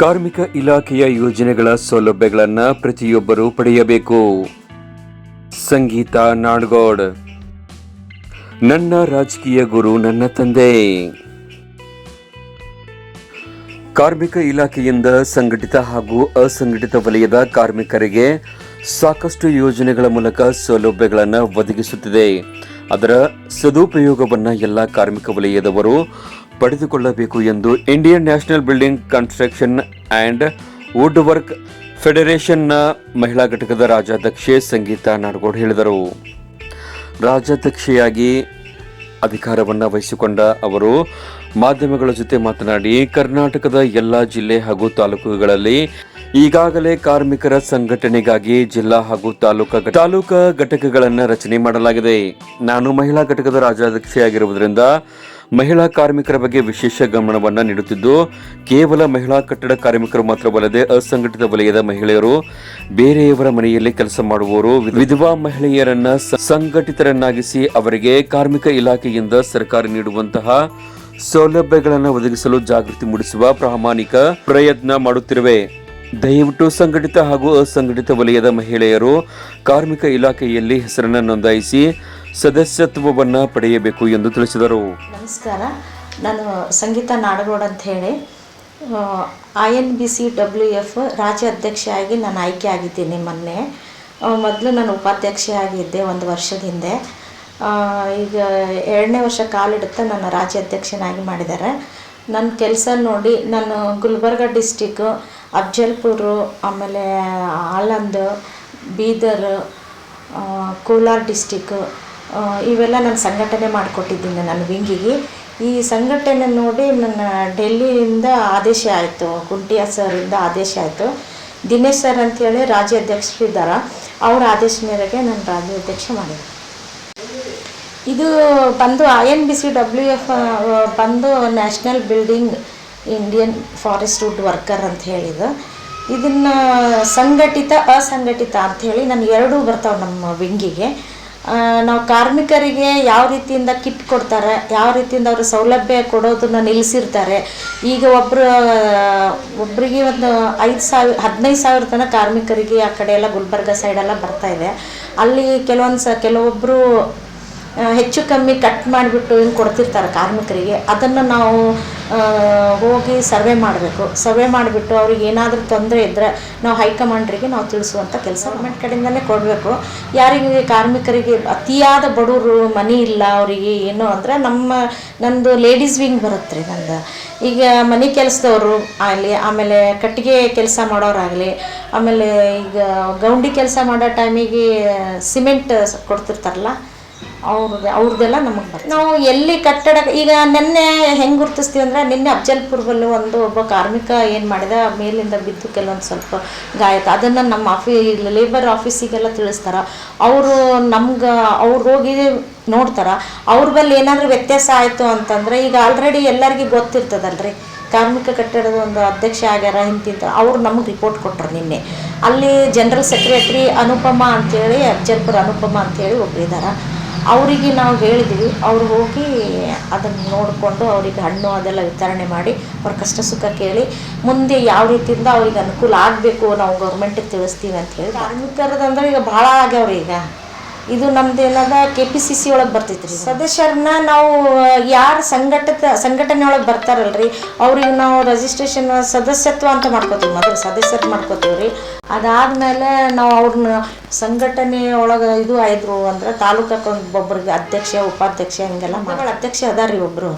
ಕಾರ್ಮಿಕ ಇಲಾಖೆಯ ಯೋಜನೆಗಳ ಸೌಲಭ್ಯಗಳನ್ನು ಪ್ರತಿಯೊಬ್ಬರು ಪಡೆಯಬೇಕು. ಸಂಗೀತ ನಾಡ್ಗೋಡ್. ನನ್ನ ರಾಜಕೀಯ ಗುರು ನನ್ನ ತಂದೆ. ಕಾರ್ಮಿಕ ಇಲಾಖೆಯಿಂದ ಸಂಘಟಿತ ಹಾಗೂ ಅಸಂಘಟಿತ ವಲಯದ ಕಾರ್ಮಿಕರಿಗೆ ಸಾಕಷ್ಟು ಯೋಜನೆಗಳ ಮೂಲಕ ಸೌಲಭ್ಯಗಳನ್ನು ಒದಗಿಸುತ್ತಿದೆ. ಅದರ ಸದುಪಯೋಗವನ್ನು ಎಲ್ಲ ಕಾರ್ಮಿಕ ವಲಯದವರು ಪಡೆದುಕೊಳ್ಳಬೇಕು ಎಂದು Indian National Building Construction and Wood Work ಫೆಡರೇಷನ್ನ ಮಹಿಳಾ ಘಟಕದ ರಾಜಾಧ್ಯಕ್ಷೆ ಸಂಗೀತಾ ನಾಡಗೌಡ್ ಹೇಳಿದರು. ರಾಜ್ಯಾಧ್ಯಕ್ಷೆಯಾಗಿ ಅಧಿಕಾರವನ್ನು ವಹಿಸಿಕೊಂಡ ಅವರು ಮಾಧ್ಯಮಗಳ ಜೊತೆ ಮಾತನಾಡಿ, ಕರ್ನಾಟಕದ ಎಲ್ಲ ಜಿಲ್ಲೆ ಹಾಗೂ ತಾಲೂಕುಗಳಲ್ಲಿ ಈಗಾಗಲೇ ಕಾರ್ಮಿಕರ ಸಂಘಟನೆಗಾಗಿ ಜಿಲ್ಲಾ ಹಾಗೂ ತಾಲೂಕ ತಾಲೂಕ ತಾಲೂಕಾ ಘಟಕಗಳನ್ನು ರಚನೆ ಮಾಡಲಾಗಿದೆ. ನಾನು ಮಹಿಳಾ ಘಟಕದ ರಾಜ್ಯಾಧ್ಯಕ್ಷೆಯಾಗಿರುವುದರಿಂದ ಮಹಿಳಾ ಕಾರ್ಮಿಕರ ಬಗ್ಗೆ ವಿಶೇಷ ಗಮನವನ್ನು ನೀಡುತ್ತಿದ್ದು, ಕೇವಲ ಮಹಿಳಾ ಕಟ್ಟಡ ಕಾರ್ಮಿಕರು ಮಾತ್ರವಲ್ಲದೆ ಅಸಂಘಟಿತ ವಲಯದ ಮಹಿಳೆಯರು, ಬೇರೆಯವರ ಮನೆಯಲ್ಲಿ ಕೆಲಸ ಮಾಡುವವರು, ವಿಧವಾ ಮಹಿಳೆಯರನ್ನ ಸಂಘಟಿತರನ್ನಾಗಿಸಿ ಅವರಿಗೆ ಕಾರ್ಮಿಕ ಇಲಾಖೆಯಿಂದ ಸರ್ಕಾರ ನೀಡುವಂತಹ ಸೌಲಭ್ಯಗಳನ್ನು ಒದಗಿಸಲು ಜಾಗೃತಿ ಮೂಡಿಸುವ ಪ್ರಾಮಾಣಿಕ ಪ್ರಯತ್ನ ಮಾಡುತ್ತಿರುವೆ. ದಯವಿಟ್ಟು ಸಂಘಟಿತ ಹಾಗೂ ಅಸಂಘಟಿತ ವಲಯದ ಮಹಿಳೆಯರು ಕಾರ್ಮಿಕ ಇಲಾಖೆಯಲ್ಲಿ ಹೆಸರನ್ನು ನೋಂದಾಯಿಸಿ ಸದಸ್ಯತ್ವವನ್ನು ಪಡೆಯಬೇಕು ಎಂದು ತಿಳಿಸಿದರು. ನಮಸ್ಕಾರ. ನಾನು ಸಂಗೀತ ನಾಡಗೌಡ ಅಂತ ಹೇಳಿ I N B C W F ರಾಜ್ಯ ಅಧ್ಯಕ್ಷೆಯಾಗಿ ನಾನು ಆಯ್ಕೆ ಆಗಿದ್ದೀನಿ ಮೊನ್ನೆ. ಮೊದಲು ನಾನು ಉಪಾಧ್ಯಕ್ಷೆಯಾಗಿದ್ದೆ ಒಂದು ವರ್ಷದ ಹಿಂದೆ. ಈಗ ಎರಡನೇ ವರ್ಷ ಕಾಲಿಡುತ್ತಾ ನನ್ನ ರಾಜ್ಯ ಅಧ್ಯಕ್ಷನಾಗಿ ಮಾಡಿದ್ದಾರೆ. ನನ್ನ ಕೆಲಸ ನೋಡಿ ನಾನು ಗುಲ್ಬರ್ಗ ಡಿಸ್ಟಿಕ್ಕು ಅಫ್ಜಲ್ಪುರು, ಆಮೇಲೆ ಆಳಂದು ಬೀದರ್ ಕೋಲಾರ ಡಿಸ್ಟಿಕ್ಕು ಇವೆಲ್ಲ ನಾನು ಸಂಘಟನೆ ಮಾಡಿಕೊಟ್ಟಿದ್ದೀನಿ ನನ್ನ ವಿಂಗಿಗೆ ಈ ಸಂಘಟನೆ ನೋಡಿ ನನ್ನ ಡೆಲ್ಲಿಯಿಂದ ಆದೇಶ ಆಯಿತು, ಕುಂಟಿಯಾ ಸರಿಂದ ಆದೇಶ ಆಯಿತು. ದಿನೇಶ್ ಸರ್ ಅಂತೇಳಿ ರಾಜ್ಯಾಧ್ಯಕ್ಷರಿದ್ದಾರೆ ಅವ್ರ ಆದೇಶ ಮೇರೆಗೆ ನಾನು ರಾಜ್ಯಾಧ್ಯಕ್ಷ ಮಾಡಿದೆ. ಇದು ಬಂದು I N B C W F ಬಂದು National Building Indian Forest Wood Worker ಅಂತ ಹೇಳಿದ್ದು. ಇದನ್ನು ಸಂಘಟಿತ, ಅಸಂಘಟಿತ ಅಂಥೇಳಿ ನಾನು ಎರಡೂ ಬರ್ತಾವೆ ನಮ್ಮ ವಿಂಗಿಗೆ ನಾವು ಕಾರ್ಮಿಕರಿಗೆ ಯಾವ ರೀತಿಯಿಂದ ಕಿಟ್ ಕೊಡ್ತಾರೆ, ಯಾವ ರೀತಿಯಿಂದ ಅವರು ಸೌಲಭ್ಯ ಕೊಡೋದನ್ನ ನಿಲ್ಲಿಸಿರ್ತಾರೆ ಈಗ ಒಬ್ಬರು ಒಬ್ಬರಿಗೆ ಒಂದು ಐದು ಸಾವಿರ, ಹದಿನೈದು ಸಾವಿರ ತನಕ ಕಾರ್ಮಿಕರಿಗೆ ಆ ಕಡೆ ಎಲ್ಲ ಗುಲ್ಬರ್ಗ ಸೈಡೆಲ್ಲ ಬರ್ತಾ ಇದೆ. ಅಲ್ಲಿ ಕೆಲವೊಂದು ಸ ಕೆಲವೊಬ್ಬರು ಹೆಚ್ಚು ಕಮ್ಮಿ ಕಟ್ ಮಾಡಿಬಿಟ್ಟು ಹಿಂಗೆ ಕೊಡ್ತಿರ್ತಾರೆ ಕಾರ್ಮಿಕರಿಗೆ. ಅದನ್ನು ನಾವು ಹೋಗಿ ಸರ್ವೆ ಮಾಡಬೇಕು. ಸರ್ವೆ ಮಾಡಿಬಿಟ್ಟು ಅವ್ರಿಗೆ ಏನಾದರೂ ತೊಂದರೆ ಇದ್ದರೆ ನಾವು ಹೈಕಮಾಂಡ್ರಿಗೆ ನಾವು ತಿಳಿಸುವಂಥ ಕೆಲಸ ಗೌರ್ಮೆಂಟ್ ಕಡೆಯಿಂದಲೇ ಕೊಡಬೇಕು. ಯಾರಿಗೆ ಕಾರ್ಮಿಕರಿಗೆ ಅತಿಯಾದ ಬಡವರು ಮನೆ ಇಲ್ಲ ಅವರಿಗೆ ಏನು ಅಂದರೆ ನಮ್ಮ ನಂದು ಲೇಡೀಸ್ ವಿಂಗ್ ಬರುತ್ತೆ ರೀ ನಂದು. ಈಗ ಮನೆ ಕೆಲಸದವರು ಆಗಲಿ, ಆಮೇಲೆ ಕಟ್ಟಿಗೆ ಕೆಲಸ ಮಾಡೋರಾಗಲಿ, ಆಮೇಲೆ ಈಗ ಗೌಂಡಿ ಕೆಲಸ ಮಾಡೋ ಟೈಮಿಗೆ ಸಿಮೆಂಟ್ ಕೊಡ್ತಿರ್ತಾರಲ್ಲ ಅವ್ರದ್ದು, ಅವ್ರದ್ದೆಲ್ಲ ನಮಗೆ ನಾವು ಎಲ್ಲಿ ಕಟ್ಟಡ, ಈಗ ನಿನ್ನೆ ಹೆಂಗೆ ಗುರುತಿಸ್ತೀವಿ ಅಂದರೆ ನಿನ್ನೆ ಅಫ್ಜಲ್ಪುರದಲ್ಲಿ ಒಂದು ಒಬ್ಬ ಕಾರ್ಮಿಕ ಏನು ಮಾಡಿದ, ಮೇಲಿಂದ ಬಿದ್ದು ಕೆಲವೊಂದು ಸ್ವಲ್ಪ ಗಾಯಕ ಅದನ್ನು ನಮ್ಮ ಆಫೀ ಲೇಬರ್ ಆಫೀಸಿಗೆಲ್ಲ ತಿಳಿಸ್ತಾರೆ. ಅವರು ನಮ್ಗೆ, ಅವ್ರು ಹೋಗಿ ನೋಡ್ತಾರೆ. ಅವ್ರ ಬಲ್ಲಿ ಏನಾದರೂ ವ್ಯತ್ಯಾಸ ಆಯಿತು ಅಂತಂದರೆ, ಈಗ ಆಲ್ರೆಡಿ ಎಲ್ಲರಿಗೂ ಗೊತ್ತಿರ್ತದಲ್ರಿ. ಕಾರ್ಮಿಕ ಕಟ್ಟಡದ ಒಂದು ಅಧ್ಯಕ್ಷ ಆಗ್ಯಾರ ಇಂತಿಂತ ಅವ್ರು ನಮಗೆ ರಿಪೋರ್ಟ್ ಕೊಟ್ಟರು ನಿನ್ನೆ. ಅಲ್ಲಿ ಜನರಲ್ ಸೆಕ್ರೆಟ್ರಿ ಅನುಪಮ ಅಂತೇಳಿ, ಅಫ್ಜಲ್ಪುರ ಅನುಪಮ ಅಂತೇಳಿ ಒಬ್ಬರಿದ್ದಾರೆ ಅವರಿಗೆ ನಾವು ಹೇಳಿದ್ವಿ, ಅವ್ರು ಹೋಗಿ ಅದನ್ನು ನೋಡಿಕೊಂಡು ಅವ್ರಿಗೆ ಹಣ್ಣು ಅದೆಲ್ಲ ವಿತರಣೆ ಮಾಡಿ ಅವ್ರ ಕಷ್ಟ ಸುಖ ಕೇಳಿ ಮುಂದೆ ಯಾವ ರೀತಿಯಿಂದ ಅವ್ರಿಗೆ ಅನುಕೂಲ ಆಗಬೇಕು ನಾವು ಗೌರ್ಮೆಂಟಿಗೆ ತಿಳಿಸ್ತೀವಿ ಅಂತ ಹೇಳಿ ಕಾರ್ಮಿಕರದಂದ್ರೆ ಈಗ ಭಾಳ ಆಗ್ಯಾವ್ರಿ ಈಗ ಇದು ನಮ್ದು ಏನದ ಕೆ ಪಿ ಸಿ ಸಿ ಒಳಗೆ ಬರ್ತೈತೆ ರೀ ಸದಸ್ಯರನ್ನ ನಾವು ಯಾರು ಸಂಘಟಿತ ಸಂಘಟನೆ ಒಳಗೆ ಬರ್ತಾರಲ್ರಿ ಅವ್ರಿಗೆ ನಾವು ರಜಿಸ್ಟ್ರೇಷನ್ ಸದಸ್ಯತ್ವ ಅಂತ ಮಾಡ್ಕೋತೀವಿ ಮೊದಲು ಸದಸ್ಯರು ಮಾಡ್ಕೋತೀವಿ ರೀ ಅದಾದಮೇಲೆ ನಾವು ಅವ್ರನ್ನ ಸಂಘಟನೆ ಒಳಗೆ ಇದು ಆಯಿದ್ರು ಅಂದ್ರೆ ತಾಲೂಕಕ್ಕೆ ಒಂದು ಒಬ್ಬರಿಗೆ ಅಧ್ಯಕ್ಷ ಉಪಾಧ್ಯಕ್ಷ ಹಿಂಗೆಲ್ಲ ಮಗಳ ಅಧ್ಯಕ್ಷ ಅದಾರ ರೀ ಒಬ್ರು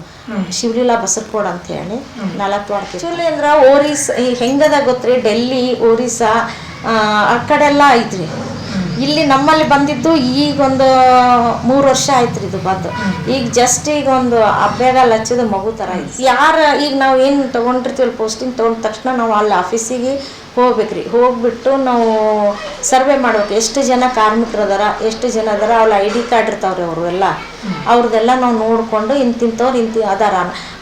ಶಿವಲೀಲಾ ಬಸರ್ಕೋಡ್ ಅಂತ ಹೇಳಿ. ನಾಲ್ಕು ವಾರ ಶಿವಲಿ ಅಂದ್ರೆ ಓರಿಸ್ ಹೆಂಗದ ಗೊತ್ತ್ರಿ? ಡೆಲ್ಲಿ ಒರಿಸ್ಸಾ ಆ, ಆ ಕಡೆ ಎಲ್ಲ ಐತ್ರಿ. ಇಲ್ಲಿ ನಮ್ಮಲ್ಲಿ ಬಂದಿದ್ದು ಈಗ ಒಂದು ಮೂರು ವರ್ಷ ಆಯ್ತು ರೀ ಇದು ಬಂದು. ಈಗ ಜಸ್ಟ್ ಈಗ ಒಂದು ಅಭ್ಯಾಗ ಲಚ್ಚದ ಮಗು ಥರ ಐತಿ ಯಾರು ಈಗ ನಾವು ಏನು ತೊಗೊಂಡಿರ್ತೀವಲ್ಲ ಪೋಸ್ಟಿಂಗ್ ತೊಗೊಂಡ ತಕ್ಷಣ ನಾವು ಅಲ್ಲಿ ಆಫೀಸಿಗೆ ಹೋಗ್ಬೇಕ್ರಿ. ಹೋಗ್ಬಿಟ್ಟು ನಾವು ಸರ್ವೆ ಮಾಡ್ಬೇಕು. ಎಷ್ಟು ಜನ ಕಾರ್ಮಿಕರು ಅದಾರ, ಎಷ್ಟು ಜನ ಅದಾರ ಅವ್ರ ಐ ಡಿ ಕಾರ್ಡ್ ಇರ್ತಾವ್ರಿ ಅವರು ಎಲ್ಲ. ಅವ್ರದ್ದೆಲ್ಲ ನಾವು ನೋಡಿಕೊಂಡು ಇಂತಿಂಥವ್ರು ಇಂತಿ ಅದಾರ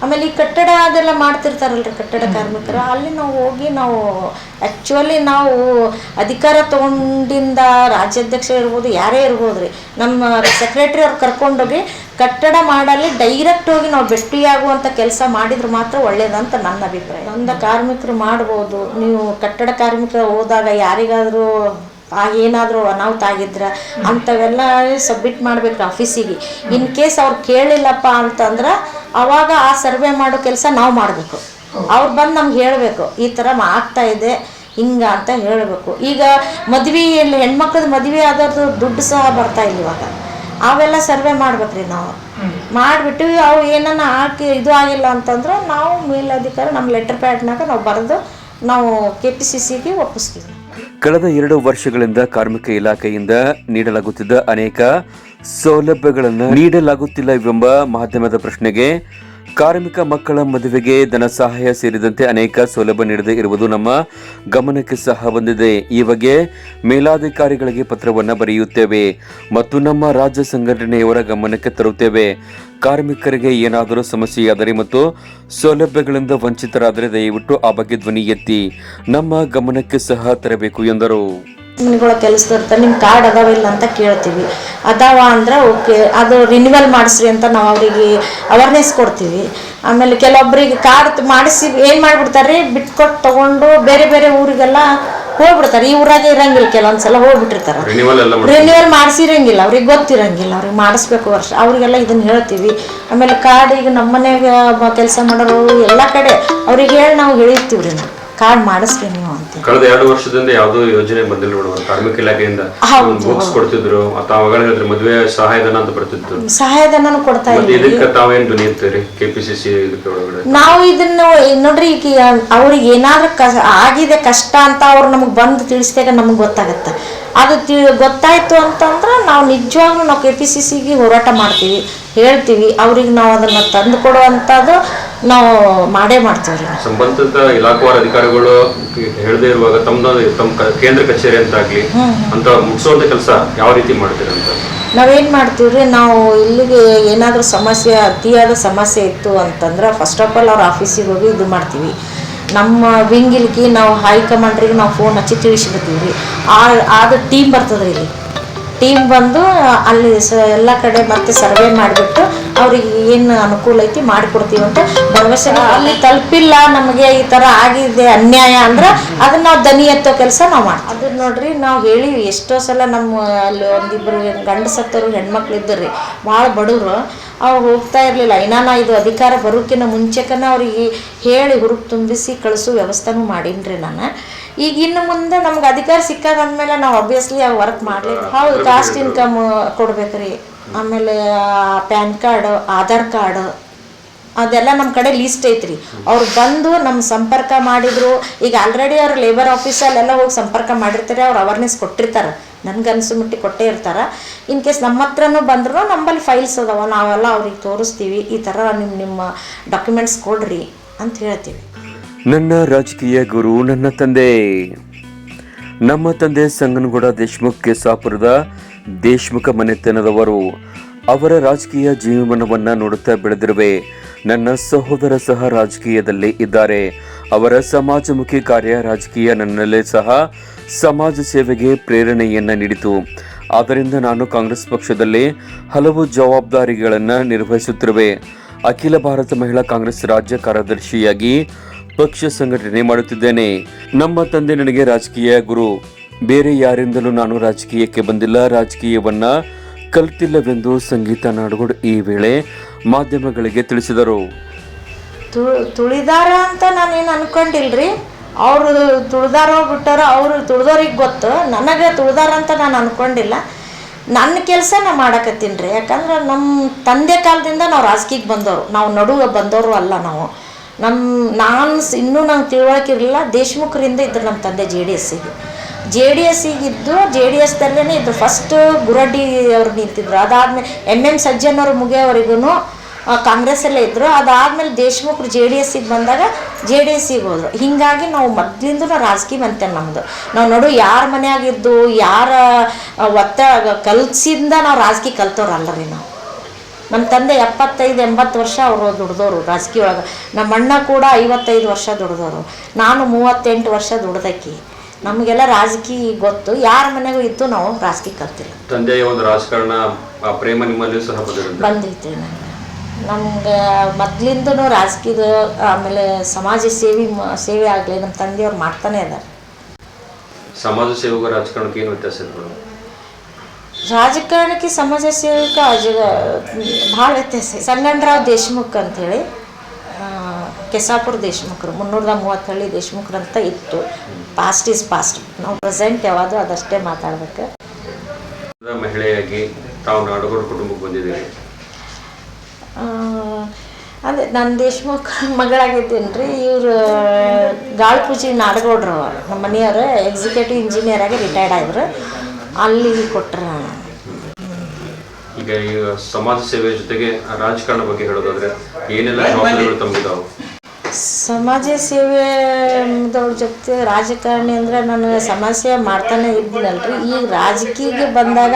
ಆಮೇಲೆ ಈ ಕಟ್ಟಡ ಅದೆಲ್ಲ ಮಾಡ್ತಿರ್ತಾರಲ್ರಿ ಕಟ್ಟಡ ಕಾರ್ಮಿಕರು. ಅಲ್ಲಿ ನಾವು ಹೋಗಿ ನಾವು ಆ್ಯಕ್ಚುಲಿ ನಾವು ಅಧಿಕಾರ ತಗೊಂಡಿಂದ ರಾಜ್ಯಾಧ್ಯಕ್ಷ ಇರ್ಬೋದು, ಯಾರೇ ಇರ್ಬೋದು ರೀ ನಮ್ಮ ಸೆಕ್ರೆಟ್ರಿ ಅವ್ರು ಕರ್ಕೊಂಡೋಗಿ ಕಟ್ಟಡ ಮಾಡಲಿ ಡೈರೆಕ್ಟ್ ಹೋಗಿ ನಾವು ಭೇಟಿಯಾಗುವಂಥ ಕೆಲಸ ಮಾಡಿದ್ರೆ ಮಾತ್ರ ಒಳ್ಳೇದಂತ ನನ್ನ ಅಭಿಪ್ರಾಯ. ನೊಂದ ಕಾರ್ಮಿಕರು ಮಾಡ್ಬೋದು. ನೀವು ಕಟ್ಟಡ ಕಾರ್ಮಿಕರು ಹೋದಾಗ ಯಾರಿಗಾದರೂ ಆ ಏನಾದರೂ ಅನಾಹುತ ಆಗಿದ್ರೆ ಅಂಥವೆಲ್ಲ ಸಬ್ಮಿಟ್ ಮಾಡ್ಬೇಕು ಆಫೀಸಿಗೆ ಇನ್ ಕೇಸ್ ಅವ್ರು ಕೇಳಿಲ್ಲಪ್ಪ ಅಂತಂದ್ರೆ ಅವಾಗ ಆ ಸರ್ವೆ ಮಾಡೋ ಕೆಲಸ ನಾವು ಮಾಡಬೇಕು. ಅವ್ರು ಬಂದು ನಮ್ಗೆ ಹೇಳಬೇಕು, ಈ ಥರ ಆಗ್ತಾ ಇದೆ, ಹಿಂಗ ಅಂತ ಹೇಳಬೇಕು. ಈಗ ಮದುವೆಯಲ್ಲಿ ಹೆಣ್ಮಕ್ಳದ್ದು ಮದುವೆ ಆದವ್ರದ್ದು ದುಡ್ಡು ಸಹ ಬರ್ತಾ ಇಲ್ಲ ಇವಾಗ ಅವೆಲ್ಲ ಸರ್ವೆ ಮಾಡ್ಬೇಕ್ರಿ ನಾವು. ಮಾಡಿಬಿಟ್ಟು ಅವು ಏನನ್ನ ಹಾಕಿ ಇದು ಆಗಿಲ್ಲ ಅಂತಂದ್ರೆ ನಾವು ಮೇಲಧಿಕಾರಿ ನಮ್ಮ ಲೆಟರ್ ಪ್ಯಾಡ್ನಾಗ ನಾವು ಬರೆದು ನಾವು ಕೆ ಪಿ ಸಿ ಸಿಗೆ ಒಪ್ಪಿಸ್ತೀವಿ. ಕಳೆದ ಎರಡು ವರ್ಷಗಳಿಂದ ಕಾರ್ಮಿಕ ಇಲಾಖೆಯಿಂದ ನೀಡಲಾಗುತ್ತಿದ್ದ ಅನೇಕ ಸೌಲಭ್ಯಗಳನ್ನು ನೀಡಲಾಗುತ್ತಿಲ್ಲವೆಂಬ ಮಾಧ್ಯಮದ ಪ್ರಶ್ನೆಗೆ ಕಾರ್ಮಿಕ ಮಕ್ಕಳ ಮದುವೆಗೆ ಧನ ಸಹಾಯ ಸೇರಿದಂತೆ ಅನೇಕ ಸೌಲಭ್ಯ ನೀಡದೇ ಇರುವುದು ನಮ್ಮ ಗಮನಕ್ಕೆ ಸಹ ಬಂದಿದೆ. ಈ ಬಗ್ಗೆ ಮೇಲಾಧಿಕಾರಿಗಳಿಗೆ ಪತ್ರವನ್ನು ಬರೆಯುತ್ತೇವೆ ಮತ್ತು ನಮ್ಮ ರಾಜ್ಯ ಸಂಘಟನೆಯವರ ಗಮನಕ್ಕೆ ತರುತ್ತೇವೆ. ಕಾರ್ಮಿಕರಿಗೆ ಏನಾದರೂ ಸಮಸ್ಯೆಯಾದರೆ ಮತ್ತು ಸೌಲಭ್ಯಗಳಿಂದ ವಂಚಿತರಾದರೆ ದಯವಿಟ್ಟು ಆ ಬಗ್ಗೆ ಧ್ವನಿ ಎತ್ತಿ ನಮ್ಮ ಗಮನಕ್ಕೆ ಸಹ ತರಬೇಕು ಎಂದರು. ಮನೆಗಳ ಕೆಲಸದವ್ರ ನಿಮ್ಮ ಕಾರ್ಡ್ ಅದಾವ ಇಲ್ಲ ಅಂತ ಕೇಳ್ತೀವಿ. ಅದಾವ ಅಂದ್ರೆ ಓಕೆ ಅದು ರಿನ್ಯೂವಲ್ ಮಾಡಿಸ್ರಿ ಅಂತ ನಾವು ಅವರಿಗೆ ಅವೇರ್ನೆಸ್ ಕೊಡ್ತೀವಿ. ಆಮೇಲೆ ಕೆಲವೊಬ್ಬರಿಗೆ ಕಾರ್ಡ್ ಮಾಡಿಸಿ ಏನು ಮಾಡಿಬಿಡ್ತಾರೆ ಬಿಟ್ಕೊಟ್ಟು ತೊಗೊಂಡು ಬೇರೆ ಬೇರೆ ಊರಿಗೆಲ್ಲ ಹೋಗ್ಬಿಡ್ತಾರೆ. ಈ ಊರಾಗೆ ಇರಂಗಿಲ್ಲ ಕೆಲವೊಂದ್ಸಲ ಹೋಗ್ಬಿಟ್ಟಿರ್ತಾರೆ. ರಿನ್ಯೂವಲ್ ಮಾಡಿಸಿರಂಗಿಲ್ಲ ಅವ್ರಿಗೆ ಗೊತ್ತಿರಂಗಿಲ್ಲ ಅವ್ರಿಗೆ ಮಾಡಿಸ್ಬೇಕು ವರ್ಷ ಅವರಿಗೆಲ್ಲ ಇದನ್ನ ಹೇಳ್ತೀವಿ. ಆಮೇಲೆ ಕಾರ್ಡ್ ಈಗ ನಮ್ಮ ಕೆಲಸ ಮಾಡೋರು ಎಲ್ಲ ಕಡೆ ಅವ್ರಿಗೆ ಹೇಳಿ ನಾವು ಹೇಳಿರ್ತೀವಿ ರೀ ನಾವು. ಕಾರ್ಡ್ ಮಾಡಿಸ್ರಿ ನೀವು ಅಂತ. ಕಳೆದ ಎರಡು ವರ್ಷದಿಂದ ಯಾವುದೋ ಯೋಜನೆ ಬಂದಿಲ್ಲ ಮೇಡಮ್ ಕಾರ್ಮಿಕ ಇಲಾಖೆಯಿಂದ. ಬುಕ್ಸ್ ಕೊಡ್ತಿದ್ರು ಅಥವಾ ಅವಾಗ ಹೇಳಿದ್ರೆ ಮದುವೆ ಸಹಾಯಧನ ಅಂತ ಬರ್ತಿತ್ತು. ಸಹಾಯಧನನು ಕೊಡ್ತಾ ಮತ್ತೆ ಇದ್ದೀವಿ ಇದಕ್ಕೆ ತಾವೇನ್ ಧ್ವನಿ ಎತ್ತೀರಿ ಕೆಪಿಸಿಸಿ ಇದಕ್ಕೆ ಒಳಗಡೆ? ನಾವು ಇದನ್ನ ನೋಡ್ರಿ ಈಗ ಅವ್ರಿಗೆ ಏನಾದ್ರೂ ಕ ಆಗಿದೆ ಕಷ್ಟ ಅಂತ ಅವ್ರು ನಮಗೆ ಬಂದು ತಿಳಿಸಿದಾಗ ನಮಗೆ ಗೊತ್ತಾಗತ್ತೆ. ಅದು ತಿ ಗೊತ್ತಾಯ್ತು ಅಂತಂದ್ರೆ ನಾವು ನಿಜವಾಗ್ಲೂ ನಾವು ಕೆ ಪಿ ಸಿ ಸಿಗೆ ಹೋರಾಟ ಮಾಡ್ತೀವಿ ಹೇಳ್ತೀವಿ ಅವ್ರಿಗೆ ನಾವು ಅದನ್ನು ತಂದು ಕೊಡುವಂಥದ್ದು ನಾವು ಮಾಡೇ ಮಾಡ್ತೀವಿ ರೀ. ಸಂಬಂಧಿತ ಇಲಾಖಾವಾರ ಅಧಿಕಾರಿಗಳು ಹೇಳದೇ ಇರುವಾಗ ತಮ್ಮದ ತಮ್ಮ ಕೇಂದ್ರ ಕಚೇರಿ ಅಂತ ಆಗ್ಲಿ ಅಂತ ಮುಗಿಸುವಂತ ಕೆಲಸ ಯಾವ ರೀತಿ ಮಾಡ್ತೀರಿ ಅಂತ? ನಾವೇನು ಮಾಡ್ತೀವಿ ರೀ ನಾವು ಇಲ್ಲಿಗೆ ಏನಾದರೂ ಸಮಸ್ಯೆ ಅತಿಯಾದ ಸಮಸ್ಯೆ ಇತ್ತು ಅಂತಂದ್ರೆ ಫಸ್ಟ್ ಆಫ್ ಆಲ್ ಅವ್ರ ಆಫೀಸಿಗೆ ಹೋಗಿ ಇದು ಮಾಡ್ತೀವಿ. ನಮ್ಮ ವಿಂಗಿಲ್ಗೆ ನಾವು ಹೈಕಮಾಂಡ್ರಿಗೆ ನಾವು ಫೋನ್ ಹಚ್ಚಿ ತಿಳಿಸ್ಬಿಡ್ತೀವಿ ರೀ. ಆ ಆದ ಟೀಮ್ ಬರ್ತದೆ ಇಲ್ಲಿ. ಟೀಮ್ ಬಂದು ಅಲ್ಲಿ ಸ ಎಲ್ಲ ಕಡೆ ಮತ್ತೆ ಸರ್ವೆ ಮಾಡಿಬಿಟ್ಟು ಅವ್ರಿಗೆ ಏನು ಅನುಕೂಲ ಐತಿ ಮಾಡಿಕೊಡ್ತೀವಿ ಅಂತ ಭರವಸೆ ಅಲ್ಲಿ ತಲುಪಿಲ್ಲ ನಮಗೆ ಈ ಥರ ಆಗಿದೆ ಅನ್ಯಾಯ ಅಂದ್ರೆ ಅದನ್ನ ನಾವು ದನಿ ಎತ್ತೋ ಕೆಲಸ ನಾವು ಮಾಡ್ತೀವಿ. ಅದನ್ನ ನೋಡ್ರಿ ನಾವು ಹೇಳಿ ಎಷ್ಟೋ ಸಲ ನಮ್ಮ ಅಲ್ಲಿ ಒಂದಿಬ್ಬರು ಗಂಡಸತ್ತರು ಹೆಣ್ಮಕ್ಳು ಇದ್ದರು ರೀ ಭಾಳ ಬಡವರು ಅವ್ರು ಹೋಗ್ತಾ ಇರಲಿಲ್ಲ. ಇನ್ನ ಇದು ಅಧಿಕಾರ ಬರೋಕಿನ ಮುಂಚೆಕನ ಅವ್ರಿಗೆ ಹೇಳಿ ಹುರುಪು ತುಂಬಿಸಿ ಕಳಿಸೋ ವ್ಯವಸ್ಥೆನೂ ಮಾಡೀನಿ ರೀ ನಾನು. ಈಗ ಇನ್ನು ಮುಂದೆ ನಮ್ಗೆ ಅಧಿಕಾರ ಸಿಕ್ಕಾದಂದ್ಮೇಲೆ ನಾವು ಅಬ್ವಿಯಸ್ಲಿ ಆ ವರ್ಕ್ ಮಾಡಲಿ ಹೌದು ಕಾಸ್ಟ್ ಇನ್ಕಮ್ ಕೊಡ್ಬೇಕ್ರಿ. ಆಮೇಲೆ ಪ್ಯಾನ್ ಕಾರ್ಡ್, ಆಧಾರ್ ಕಾರ್ಡ್, ಅದೆಲ್ಲ ನಮ್ಮ ಕಡೆ ಲೀಸ್ಟ್ ಐತ್ರಿ. ಅವ್ರು ಬಂದು ನಮ್ಮ ಸಂಪರ್ಕ ಮಾಡಿದ್ರು. ಈಗ ಆಲ್ರೆಡಿ ಅವ್ರು ಲೇಬರ್ ಆಫೀಸಲ್ಲೆಲ್ಲ ಹೋಗಿ ಸಂಪರ್ಕ ಮಾಡಿರ್ತಾರೆ, ಅವ್ರು ಅವೇರ್ನೆಸ್ ಕೊಟ್ಟಿರ್ತಾರೆ. ನನ್ಗನ್ಸೋ ಮುಟ್ಟಿ ಕೊಟ್ಟೇ ಇರ್ತಾರೆ. ಇನ್ ಕೇಸ್ ನಮ್ಮ ಹತ್ರನೂ ಬಂದ್ರು ನಮ್ಮಲ್ಲಿ ಫೈಲ್ಸ್ ಅದಾವ, ನಾವೆಲ್ಲ ಅವ್ರಿಗೆ ತೋರಿಸ್ತೀವಿ, ಈ ಥರ ನಿಮ್ಮ ನಿಮ್ಮ ಡಾಕ್ಯುಮೆಂಟ್ಸ್ ಕೊಡ್ರಿ ಅಂತ ಹೇಳ್ತೀವಿ. ನನ್ನ ರಾಜಕೀಯ ಗುರು, ನನ್ನ ತಂದೆ. ನಮ್ಮ ತಂದೆ ಸಂಗನಗೌಡ ದೇಶ್ಮುಖ್ ಕೆಸಾಪುರದ ದೇಶ್ಮುಖ ಮನೆತನದವರು ಅವರ ರಾಜಕೀಯ ಜೀವನವನ್ನ ನೋಡುತ್ತಾ ಬೆಳೆದಿರುವೆ. ನನ್ನ ಸಹೋದರ ಸಹ ರಾಜಕೀಯದಲ್ಲಿ ಇದ್ದಾರೆ. ಅವರ ಸಮಾಜಮುಖಿ ಕಾರ್ಯ ರಾಜಕೀಯ ನನ್ನಲ್ಲೇ ಸಹ ಸಮಾಜ ಸೇವೆಗೆ ಪ್ರೇರಣೆಯನ್ನ ನೀಡಿತು. ಆದ್ದರಿಂದ ನಾನು ಕಾಂಗ್ರೆಸ್ ಪಕ್ಷದಲ್ಲಿ ಹಲವು ಜವಾಬ್ದಾರಿಗಳನ್ನು ನಿರ್ವಹಿಸುತ್ತಿರುವೆ. ಅಖಿಲ ಭಾರತ ಮಹಿಳಾ ಕಾಂಗ್ರೆಸ್ ರಾಜ್ಯ ಕಾರ್ಯದರ್ಶಿಯಾಗಿ ಪಕ್ಷ ಸಂಘಟನೆ ಮಾಡುತ್ತಿದ್ದೇನೆ. ನಮ್ಮ ತಂದೆ ನನಗೆ ರಾಜಕೀಯ ಗುರು. ಬೇರೆ ಯಾರಿಂದಲೂ ನಾನು ರಾಜಕೀಯಕ್ಕೆ ಬಂದಿಲ್ಲ. ರಾಜಕೀಯವನ್ನ ಕಲ್ತಿಲ್ಲವೆಂದು ಸಂಗೀತ ನಾಡುಗೋಡು ಈ ವೇಳೆ ಮಾಧ್ಯಮಗಳಿಗೆ ತಿಳಿಸಿದರು. ತುಳಿದಾರ ಅಂತ ನಾನೇನು ಅನ್ಕೊಂಡಿಲ್ರಿ? ಅವರು ತುಳಿದಾರೋ ಬಿಟ್ಟಾರ ಅವರು ತುಳಿದೋರಿಗೆ ಗೊತ್ತು. ನನಗೆ ತುಳಿದಾರ ಅಂತ ನಾನು ಅನ್ಕೊಂಡಿಲ್ಲ. ನನ್ನ ಕೆಲಸ ನಾ ಮಾಡಕತ್ತೀನಿ ರೀ ಯಾಕಂದ್ರೆ ನಮ್ಮ ತಂದೆ ಕಾಲದಿಂದ ನಾವು ರಾಜಕೀಯಕ್ಕೆ ಬಂದವರು. ನಾವು ನಡುವೆ ಬಂದವರು ಅಲ್ಲ ನಾವು. ನಮ್ಮ ನಾನು ಇನ್ನೂ ನಂಗೆ ತಿಳುವಳಿಕೆ ಇರಲಿಲ್ಲ. ದೇಶಮುಖರಿಂದ ಇದ್ರು ನಮ್ಮ ತಂದೆ ಜೆ ಡಿ ಎಸ್ಸಿಗೆ ಜೆ ಡಿ ಎಸ್ಸಿಗಿದ್ದು ಜೆ ಡಿ ಎಸ್ದಲ್ಲೇ ಇದ್ದು ಫಸ್ಟ್ ಗುರಡ್ಡಿ ಅವ್ರು ನಿಂತಿದ್ರು. ಅದಾದ್ಮೇಲೆ ಎಂ ಎಂ ಸಜ್ಜನ್ ಅವರು ಮುಗಿಯೋವರೆಗೂ ಕಾಂಗ್ರೆಸ್ಸಲ್ಲೇ ಇದ್ದರು ಅದಾದಮೇಲೆ ದೇಶಮುಖರು ಜೆ ಡಿ ಎಸ್ಸಿಗೆ ಬಂದಾಗ ಜೆ ಡಿ ಎಸ್ಸಿಗೆ ಹೋದ್ರು. ಹೀಗಾಗಿ ನಾವು ಮೊದಲಿಂದ ರಾಜಕೀಯ ಮಂತೇನೆ ನಮ್ಮದು ನಾವು ನೋಡು ಯಾರ ಮನೆಯಾಗಿದ್ದು, ಯಾರ ಒತ್ತ ಕಲ್ಸಿಂದ ನಾವು ರಾಜಕೀಯ ಕಲ್ತವ್ರಲ್ಲ ರೀ ನಾವು. ನಮ್ಮ ತಂದೆ ಎಪ್ಪತ್ತೈದು, ಎಂಬತ್ತು ವರ್ಷ ಅವರು ದುಡ್ದೋರು ರಾಜಕೀಯ ಒಳಗೆ. ನಮ್ಮ ಅಣ್ಣ ಕೂಡ ಐವತ್ತೈದು ವರ್ಷ ದುಡ್ದೋರು. ನಾನು ಮೂವತ್ತೆಂಟು ವರ್ಷ ದುಡ್ದಕ್ಕಿ. ನಮಗೆಲ್ಲ ರಾಜಕೀಯ ಗೊತ್ತು ಯಾರ ಮನೆಗೂ ಇದ್ದು ನಾವು ರಾಜಕೀಯ ಕಲ್ತಿಲ್ಲ. ತಂದೆಯ ಒಂದು ರಾಜಕಾರಣ ಪ್ರೇಮ ನಿಮ್ಮಲ್ಲಿ ಸಹ ಬಂದೈತೆ ನನಗೆ ನಮ್ಗೆ ಮೊದ್ಲಿಂದನೂ ರಾಜಕೀಯದ ಆಮೇಲೆ ಸಮಾಜ ಸೇವೆ ಸೇವೆ ಆಗಲಿ ನಮ್ಮ ತಂದೆಯವ್ರು ಮಾಡ್ತಾನೆ ಇದ್ದಾರೆ. ಸಮಾಜ ಸೇವಕ ರಾಜಕಾರಣಕ್ಕೆ ಏನು ವ್ಯತ್ಯಾಸ ರಾಜಕಾರಣಕ್ಕೆ ಸಮಾಜ ಸೇವಕ ಭಾಳ ವ್ಯತ್ಯಾಸ. ಸಂಗಣ್ಣರಾವ್ ದೇಶ್ಮುಖ್ ಅಂಥೇಳಿ ಕೆಸಾಪುರ ದೇಶ್ಮುಖರು ಮುನ್ನೂರದ ಮೂವತ್ತಹಳ್ಳಿ ದೇಶ್ಮುಖರು ಅಂತ ಇತ್ತು. ಪಾಸ್ಟ್ ಈಸ್ ಪಾಸ್ಟ್ ನಾವು ಪ್ರೆಸೆಂಟ್ ಯಾವುದು ಅದಷ್ಟೇ ಮಾತಾಡ್ಬೇಕು. ಮಹಿಳೆಯಾಗಿ ತಾವು ನಾಡಗೌಡ ಕುಟುಂಬಕ್ಕೆ ಬಂದಿದ್ದೀರಿ. ಅದೇ ನಾನು ದೇಶಮುಖ ಮಗಳಾಗಿದ್ದೇನೆ ರೀ ಇವರು ಗಾಳ್ಪೂಜಿ ನಾಡಗೌಡ್ರು ನಮ್ಮ ಮನೆಯವರು ಎಕ್ಸಿಕ್ಯೂಟಿವ್ ಇಂಜಿನಿಯರ್ ಆಗಿ ರಿಟೈರ್ಡ್ ಆದ್ರು. ಅಲ್ಲಿ ಕೊಟ್ಟರು ಈಗ ಈ ಸಮಾಜ ಸೇವೆ ಜೊತೆಗೆ ರಾಜಕಾರಣ ಬಗ್ಗೆ ಹೇಳೋದಾದ್ರೆ ಏನೆಲ್ಲ ಜವಾಬ್ದಾರಿಗಳು ತಮಗಿದಾವು? ಸಮಾಜ ಸೇವೆ ಸೇವೆದವ್ರ ಜೊತೆ ರಾಜಕಾರಣಿ ಅಂದರೆ ನಾನು ಸಮಾಜ ಸೇವೆ ಮಾಡ್ತಾನೆ ಇದ್ದೀನಲ್ರಿ. ಈಗ ರಾಜಕೀಯಕ್ಕೆ ಬಂದಾಗ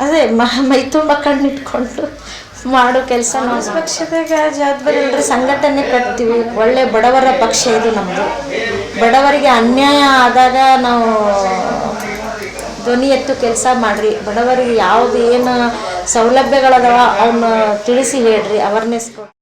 ಅದೇ ಮ- ಮೈ ತುಂಬ ಕಣ್ಣಿಟ್ಕೊಂಡು ಮಾಡೋ ಕೆಲಸ ನಾವು. ಪಕ್ಷದಾಗ ಜವಾಬ್ದಾರಿ ಇಲ್ಲರಿ ಸಂಘಟನೆ ಕಟ್ತೀವಿ. ಒಳ್ಳೆ ಬಡವರ ಪಕ್ಷ ಇದು ನಮ್ಮದು ಬಡವರಿಗೆ ಅನ್ಯಾಯ ಆದಾಗ ನಾವು ಧ್ವನಿ ಎತ್ತು ಕೆಲಸ ಮಾಡಿರಿ. ಬಡವರಿಗೆ ಯಾವುದು ಏನು ಸೌಲಭ್ಯಗಳದಾವ ಅವನ್ನ ತಿಳಿಸಿ ಹೇಳ್ರಿ. ಅವೇರ್ನೆಸ್ ಕೊಡಿ